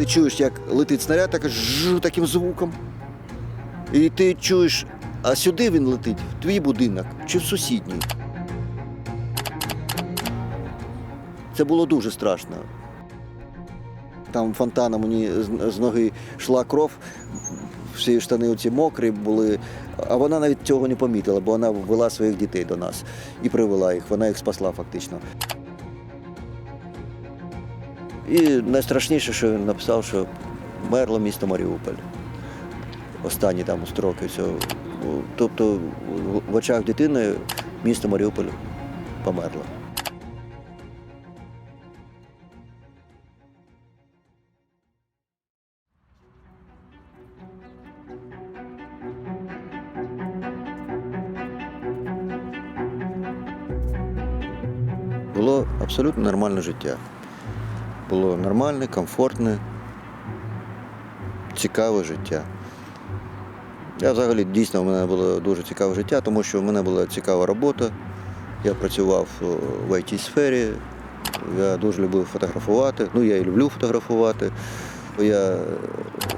ти чуєш, як летить снаряд, так жу таким звуком. І ти чуєш, а сюди він летить, в твій будинок чи в сусідній. Це було дуже страшно. Там фонтаном мені з- ноги йшла кров, всі штани оці мокрі були, а вона навіть цього не помітила, бо вона вела своїх дітей до нас і привела їх, вона їх спасла фактично. І найстрашніше, що він написав, що мерло місто Маріуполь. Останні там строки цього. Тобто в очах дитини місто Маріуполь померло. Було абсолютно нормальне життя. Було нормальне, комфортне, цікаве життя. Я взагалі дійсно в мене було дуже цікаве життя, тому що в мене була цікава робота. Я працював в it сфері я дуже любив фотографувати. Ну, я і люблю фотографувати. Я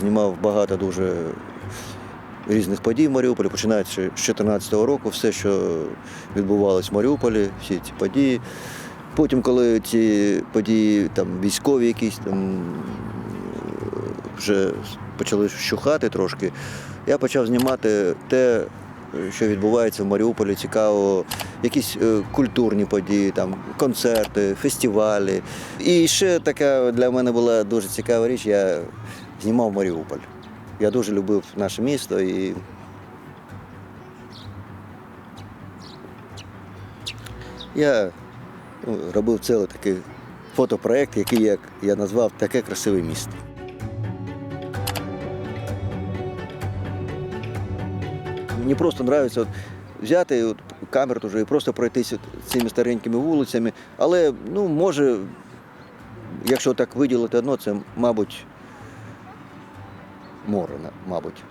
знімав багато дуже різних подій в Маріуполі, починаючи з 2014 року, все, що відбувалось в Маріуполі, всі ці події. Потім, коли ці події там, військові якісь там вже почали щухати трошки, я почав знімати те, що відбувається в Маріуполі, цікаво, якісь е, культурні події, там, концерти, фестивалі. І ще така для мене була дуже цікава річ, я знімав Маріуполь. Я дуже любив наше місто і я ну, робив цілий такий фотопроект, який як я назвав таке красиве місто. Мені просто подобається от, взяти от, камеру теж і просто пройтися цими старенькими вулицями. Але, ну, може, якщо так виділити одно, це, мабуть, море, мабуть.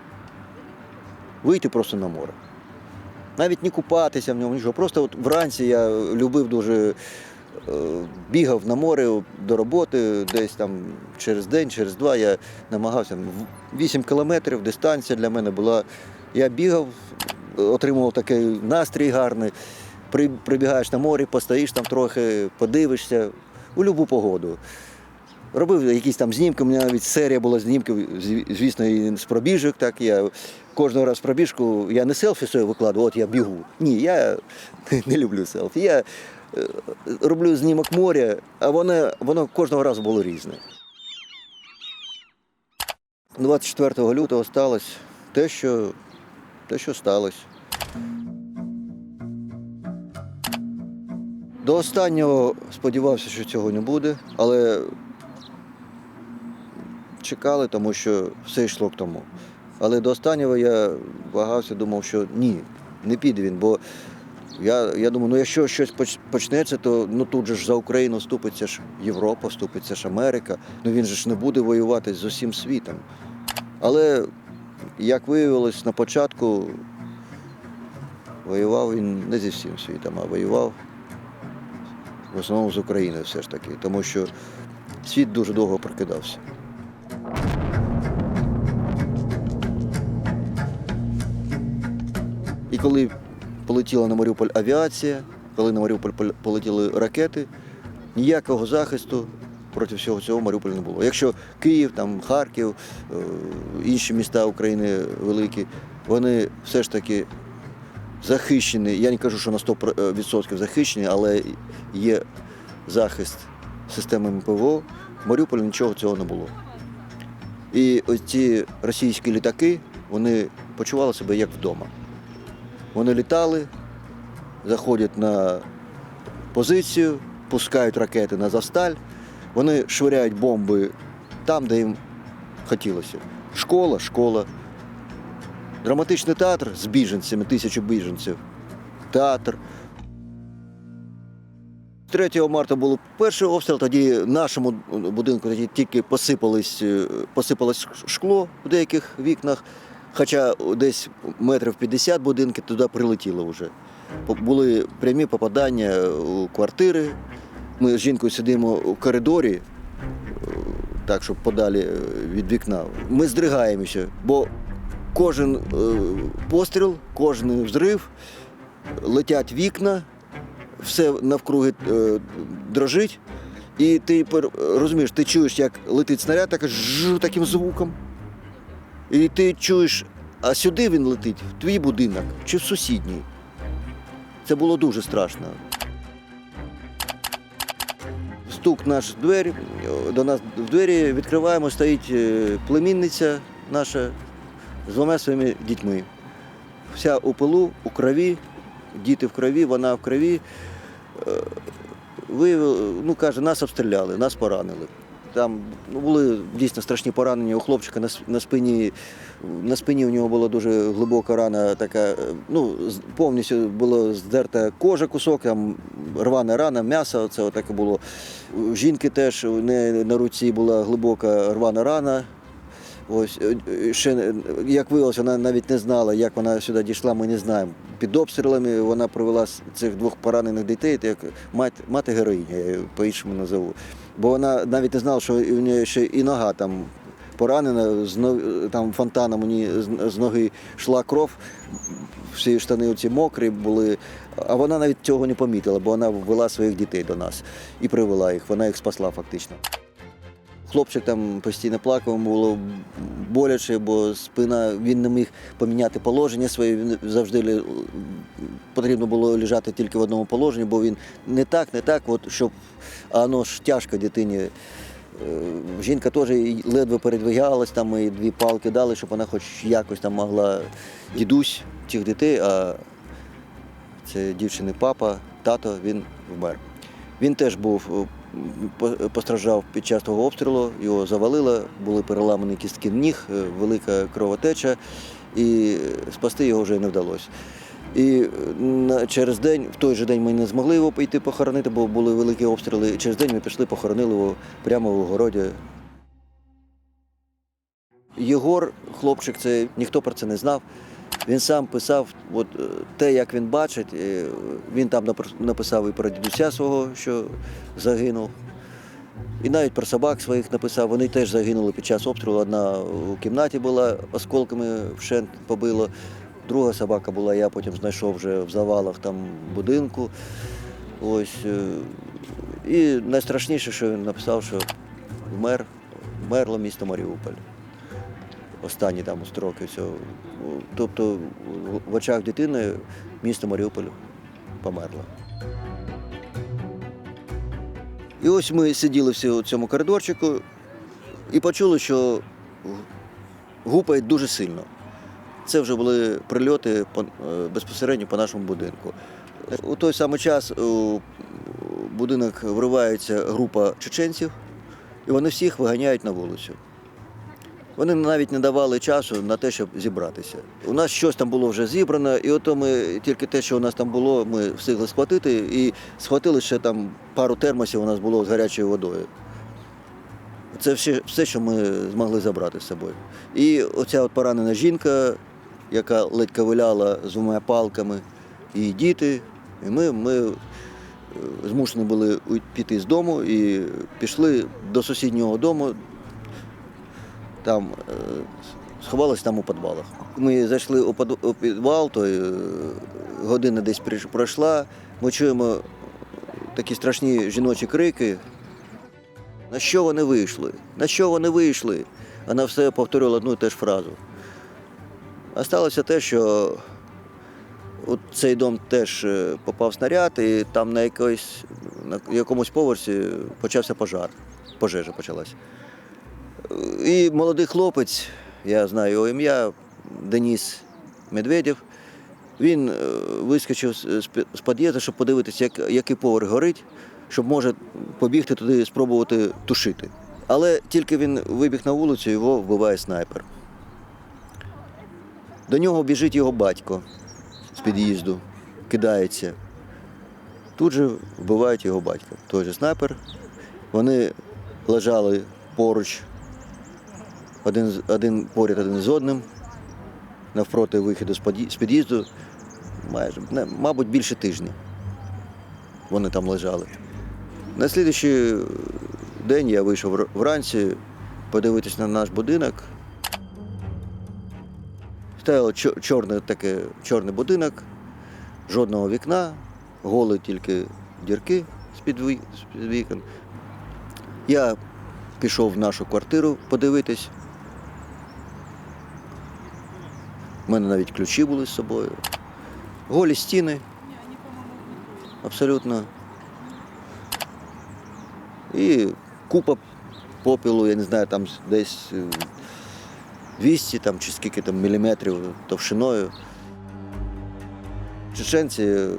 Вийти просто на море. Навіть не купатися в ньому, нічого. Просто от вранці я любив дуже, е, бігав на море до роботи, десь там через день, через два я намагався. 8 кілометрів дистанція для мене була. Я бігав, отримував такий настрій гарний. При- Прибігаєш на морі, постоїш там трохи, подивишся у будь-яку погоду. Робив якісь там знімки, у мене навіть серія була знімків, звісно, і з пробіжок. Так я кожного разу пробіжку я не селфі своє викладу, от я бігу. Ні, я не люблю селфі. Я е, роблю знімок моря, а воно, воно кожного разу було різне. 24 лютого сталося те, що, те, що сталося. До останнього сподівався, що цього не буде, але чекали, тому що все йшло к тому. Але до останнього я вагався, думав, що ні, не піде він, бо я, я думаю, ну якщо щось почнеться, то ну тут же ж за Україну вступиться ж Європа, вступиться ж Америка. Ну він же ж не буде воювати з усім світом. Але як виявилось на початку, воював він не зі всім світом, а воював в основному з Україною все ж таки, тому що світ дуже довго прокидався. Коли полетіла на Маріуполь авіація, коли на Маріуполь полетіли ракети, ніякого захисту проти всього цього Маріуполя не було. Якщо Київ, там, Харків, е, інші міста України великі, вони все ж таки захищені. Я не кажу, що на 100% захищені, але є захист системами ПВО. В Маріуполі нічого цього не було. І ось ці російські літаки, вони почували себе як вдома. Вони літали, заходять на позицію, пускають ракети на Завсталь, вони швиряють бомби там, де їм хотілося. Школа, школа. Драматичний театр з біженцями, тисячу біженців. Театр. 3 марта був перший обстріл, тоді нашому будинку тоді тільки посипались, е, посипалось шкло в деяких вікнах, хоча десь метрів 50 будинків туди прилетіло вже. Були прямі попадання у квартири. Ми з жінкою сидимо у коридорі, е, так, щоб подалі е, від вікна. Ми здригаємося, бо кожен е, постріл, кожен взрив, летять вікна, все навкруги е, дрожить. І ти розумієш, ти чуєш, як летить снаряд, так таким звуком. І ти чуєш, а сюди він летить, в твій будинок чи в сусідній. Це було дуже страшно. Стук наш двері, до нас в двері відкриваємо, стоїть е, племінниця наша з двома своїми дітьми. Вся у пилу, у крові, діти в крові, вона в крові. Е, Виявили, ну каже, нас обстріляли, нас поранили. Там були дійсно страшні поранення у хлопчика на, на спині. На спині у нього була дуже глибока рана, така, е, ну, повністю була здерта кожа, кусок, там рвана рана, м'ясо, це отаке було. У жінки теж у неї на руці була глибока рвана рана. Ось е, е, ще е, як виявилося, вона навіть не знала, як вона сюди дійшла, ми не знаємо. Під обстрілами вона провела цих двох поранених дітей, як мати, мати героїня, я по-іншому назову. Бо вона навіть не знала, що у неї ще і нога там поранена, там фонтаном у неї з ноги йшла кров, всі штани оці мокрі були. А вона навіть цього не помітила, бо вона ввела своїх дітей до нас і привела їх. Вона їх спасла фактично. Хлопчик там постійно плакав, було боляче, бо спина він не міг поміняти положення своє. Він завжди потрібно було лежати тільки в одному положенні, бо він не так, не так, от щоб а воно ж тяжко дитині. Е, Жінка теж ледве передвигалась, там ми дві палки дали, щоб вона хоч якось там могла дідусь цих дітей, а це дівчини папа, тато, він вмер. Він теж був е, постраждав під час того обстрілу, його завалило, були переламані кістки ніг, е, велика кровотеча, і спасти його вже не вдалося. І е, через день, в той же день ми не змогли його піти похоронити, бо були великі обстріли. І через день ми пішли, похоронили його прямо в огороді. Єгор, хлопчик, це ніхто про це не знав. Він сам писав от, е, те, як він бачить. Він там написав і про дідуся свого, що загинув. І навіть про собак своїх написав. Вони теж загинули під час обстрілу. Одна у кімнаті була, осколками вщент побило. Друга собака була, я потім знайшов вже в завалах там будинку. Ось. е, І найстрашніше, що він написав, що вмер, вмерло місто Маріуполь останні там строки цього. Тобто в- очах дитини місто Маріуполь померло. І ось ми сиділи всі у цьому коридорчику і почули, що гупають дуже сильно. Це вже були прильоти е, безпосередньо по нашому будинку. У той самий час у будинок вривається група чеченців, і вони всіх виганяють на вулицю. Вони навіть не давали часу на те, щоб зібратися. У нас щось там було вже зібрано, і ото ми тільки те, що у нас там було, ми встигли схватити, і схватили ще там пару термосів у нас було з гарячою водою. Це все, все, що ми змогли забрати з собою. І оця от поранена жінка, яка ледь ковиляла з двома палками, і діти. І ми, ми е, змушені були піти з дому і пішли до сусіднього дому, там е, сховались там у підвалах. Ми зайшли у підвал, то е, година десь пройшла. Ми чуємо такі страшні жіночі крики. На що вони вийшли? На що вони вийшли? Вона все повторювала одну і ту ж фразу. А сталося те, що от цей дом теж е, попав снаряд, і там на, якось, на якомусь поверсі почався пожар. Пожежа почалась. І молодий хлопець, я знаю його ім'я, Деніс Медведєв, він е, вискочив з, під'їзду, щоб подивитися, як, який поверх горить, щоб може побігти туди і спробувати тушити. Але тільки він вибіг на вулицю, його вбиває снайпер. До нього біжить його батько з під'їзду, кидається. Тут же вбивають його батька. Той же снайпер. Вони лежали поруч один, один поряд один з одним, навпроти виходу з під'їзду, майже, мабуть, більше тижня. Вони там лежали. На слідуючий день я вийшов вранці, подивитись на наш будинок. Стояло чорне таке, чорний будинок, жодного вікна, голі тільки дірки з-під вікон. Я пішов в нашу квартиру подивитись. У мене навіть ключі були з собою. Голі стіни. Абсолютно. І купа попілу, я не знаю, там десь е, 200 там, чи скільки там міліметрів товщиною. Чеченці е,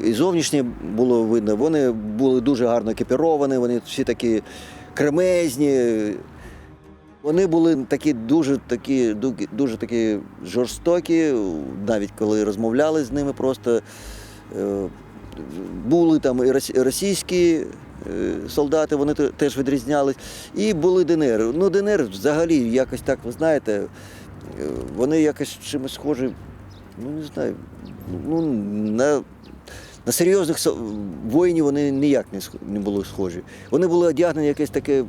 і зовнішнє було видно, вони були дуже гарно екіпіровані, вони всі такі кремезні. Вони були такі дуже такі, ду- дуже такі жорстокі, навіть коли розмовляли з ними, просто е, були там і російські е, солдати, вони теж відрізнялись. І були ДНР. Ну, ДНР взагалі якось так, ви знаєте, е, вони якось чимось схожі, ну не знаю, ну, на, на серйозних воїнів вони ніяк не були схожі. Вони були одягнені якесь таке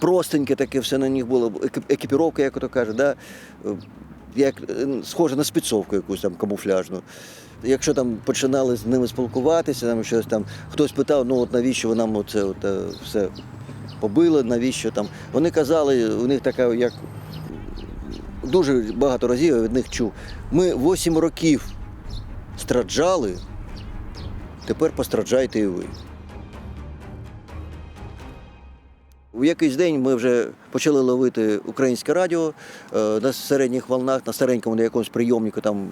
простеньке таке, все на них було, екіпіровка, як ото каже, да? е, як, е, схоже на спецовку якусь там камуфляжну. Якщо там починали з ними спілкуватися, там щось там, хтось питав, ну от навіщо ви нам оце от, е, все побили, навіщо там. Вони казали, у них така, як дуже багато разів я від них чув. Ми 8 років страждали, тепер постраждайте і ви. У якийсь день ми вже почали ловити українське радіо е, на середніх волнах, на старенькому на якомусь прийомнику там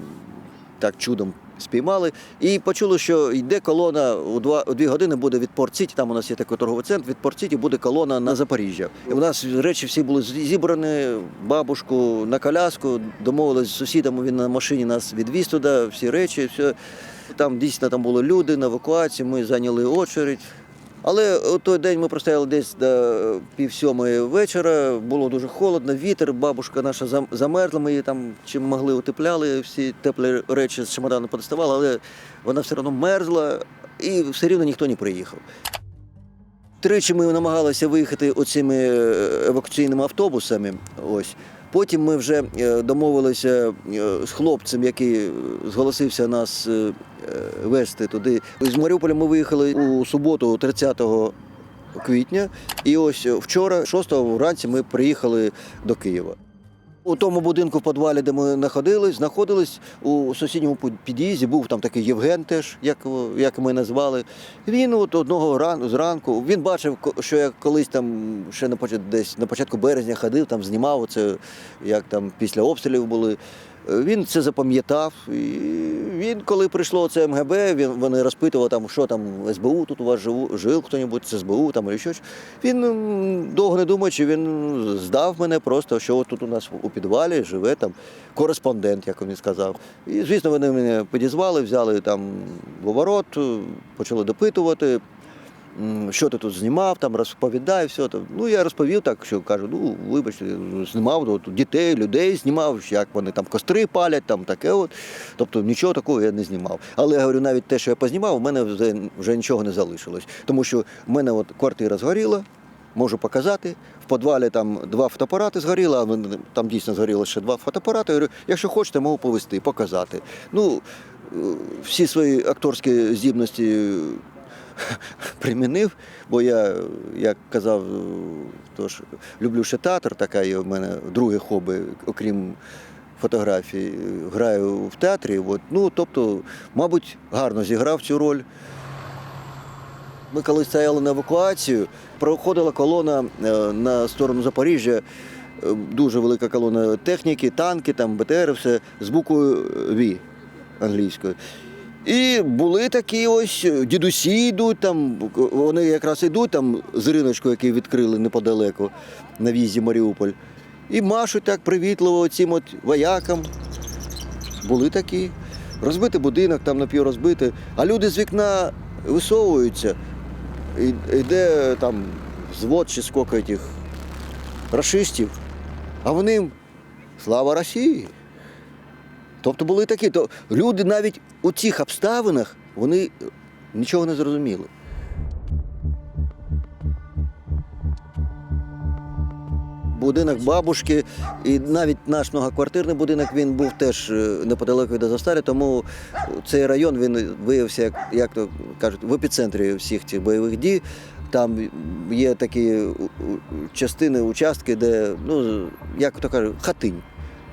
так чудом спіймали. І почули, що йде колона у два у дві години буде від Порт-Сіті, там у нас є такий торговий центр, від Порт-Сіті буде колона на Запоріжжя. І у нас речі всі були зібрані, бабушку на коляску, домовились з сусідами, він на машині нас відвіз туди, всі речі, все. Там дійсно там були люди на евакуації, ми зайняли очередь. Але у той день ми простояли десь до пів сьомої вечора, було дуже холодно, вітер, бабушка наша замерзла, ми її там чим могли утепляли, всі теплі речі з чемодану подоставали, але вона все одно мерзла і все рівно ніхто не приїхав. Тричі ми намагалися виїхати оцими е, евакуаційними автобусами. Ось. Потім ми вже е, домовилися е, з хлопцем, який зголосився нас е, везти туди. З Маріуполя ми виїхали у суботу, 30 квітня. І ось вчора, 6 вранці, ми приїхали до Києва. У тому будинку в подвалі, де ми знаходились, знаходились у сусідньому під'їзді, був там такий Євген теж, як, як ми назвали. Він от одного ран, зранку він бачив, що я колись там ще на початку, десь на початку березня ходив, там знімав це, як там після обстрілів були. Він це запам'ятав. І він, коли прийшло це МГБ, він вони розпитували, там, що там СБУ тут у вас живу, жив хто-небудь з СБУ там або щось. Він довго не думаючи, він здав мене просто, що тут у нас у підвалі живе там кореспондент, як він сказав. І звісно, вони мене підізвали, взяли там в оборот, почали допитувати. Що ти тут знімав, там розповідай, все там. Ну я розповів так, що кажу, ну вибачте, знімав от, дітей, людей знімав, як вони там костри палять, там таке от. Тобто нічого такого я не знімав. Але я говорю, навіть те, що я познімав, у мене вже, вже нічого не залишилось. Тому що в мене от квартира згоріла, можу показати. В підвалі там два фотоапарати згоріло, а там дійсно згоріло ще два фотоапарати. Я говорю, якщо хочете, можу повести, показати. Ну, е, всі свої акторські здібності примінив, бо я, як казав, тож, люблю ще театр, така є в мене друге хобі, окрім фотографій, граю в театрі. От, ну, тобто, мабуть, гарно зіграв цю роль. Ми коли стояли на евакуацію, проходила колона е, на сторону Запоріжжя, е, дуже велика колона техніки, танки, там БТР, все з буквою ВІ англійською. І були такі ось дідусі йдуть, там, вони якраз йдуть там з риночку, який відкрили неподалеку на в'їзді Маріуполь. І машуть так привітливо цим от воякам. Були такі. Розбитий будинок, там напіврозбитий, а люди з вікна висовуються. Йде там взвод чи скільки тих рашистів, а вони слава Росії. Тобто були такі, то люди навіть у цих обставинах вони нічого не зрозуміли. будинок бабушки, і навіть наш многоквартирний будинок він був теж е, неподалеку від Азовсталі, тому цей район він виявився, як, як то кажуть, в епіцентрі всіх цих бойових дій. Там є такі частини, участки, де, ну, як то кажуть, хатинь.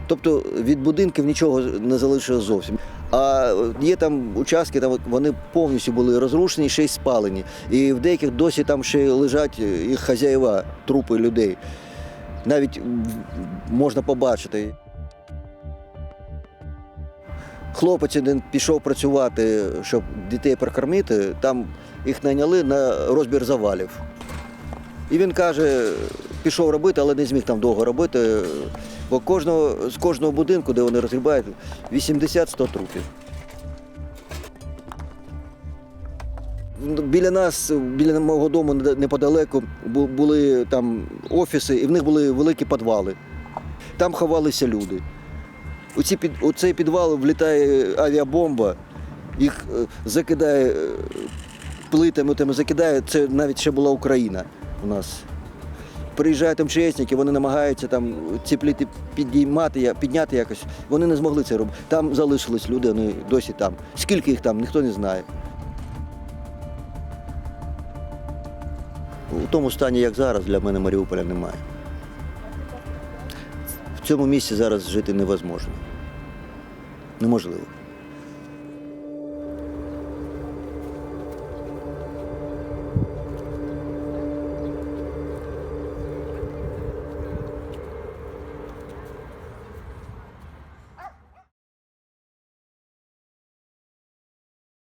Тобто від будинків нічого не залишилось зовсім. А є там участки, там вони повністю були розрушені, ще й спалені. І в деяких досі там ще лежать їх хазяєва, трупи людей. Навіть можна побачити. Хлопець один пішов працювати, щоб дітей прокормити, там їх найняли на розбір завалів. І він каже, пішов робити, але не зміг там довго робити, бо кожного, з кожного будинку, де вони розгрібають, 80-100 трупів. Біля нас, біля мого дому неподалеку були там офіси, і в них були великі підвали. Там ховалися люди. У, ці у цей підвал влітає авіабомба, їх е, закидає е, плитами, там, закидає. Це навіть ще була Україна у нас. Приїжджають МЧСники, вони намагаються там ці пліти підіймати, підняти якось. Вони не змогли це робити. Там залишились люди, вони досі там. Скільки їх там, ніхто не знає. У тому стані, як зараз, для мене Маріуполя немає. В цьому місці зараз жити невозможно. Неможливо.